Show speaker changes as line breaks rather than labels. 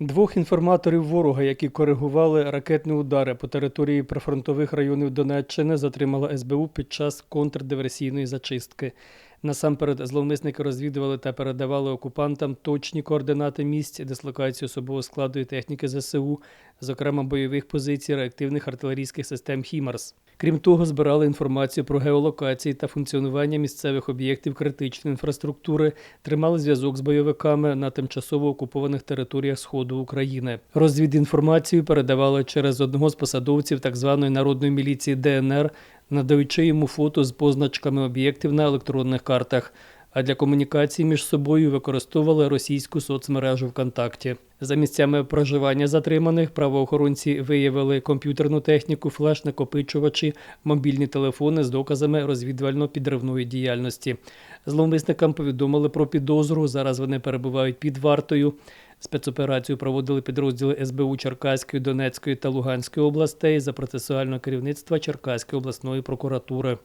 Двох інформаторів ворога, які коригували ракетні удари по території прифронтових районів Донеччини, затримала СБУ під час контрдиверсійної зачистки. Насамперед, зловмисники розвідували та передавали окупантам точні координати місць, дислокацію особового складу і техніки ЗСУ, зокрема бойових позицій реактивних артилерійських систем «Хімарс». Крім того, збирали інформацію про геолокації та функціонування місцевих об'єктів критичної інфраструктури, тримали зв'язок з бойовиками на тимчасово окупованих територіях Сходу України. Розвідінформацію передавали через одного з посадовців так званої народної міліції ДНР, надаючи йому фото з позначками об'єктів на електронних картах. А для комунікації між собою використовували російську соцмережу ВКонтакті. За місцями проживання затриманих правоохоронці виявили комп'ютерну техніку, флеш-накопичувачі, мобільні телефони з доказами розвідувально-підривної діяльності. Зловмисникам повідомили про підозру. Зараз вони перебувають під вартою. Спецоперацію проводили підрозділи СБУ Черкаської, Донецької та Луганської областей за процесуального керівництва Черкаської обласної прокуратури.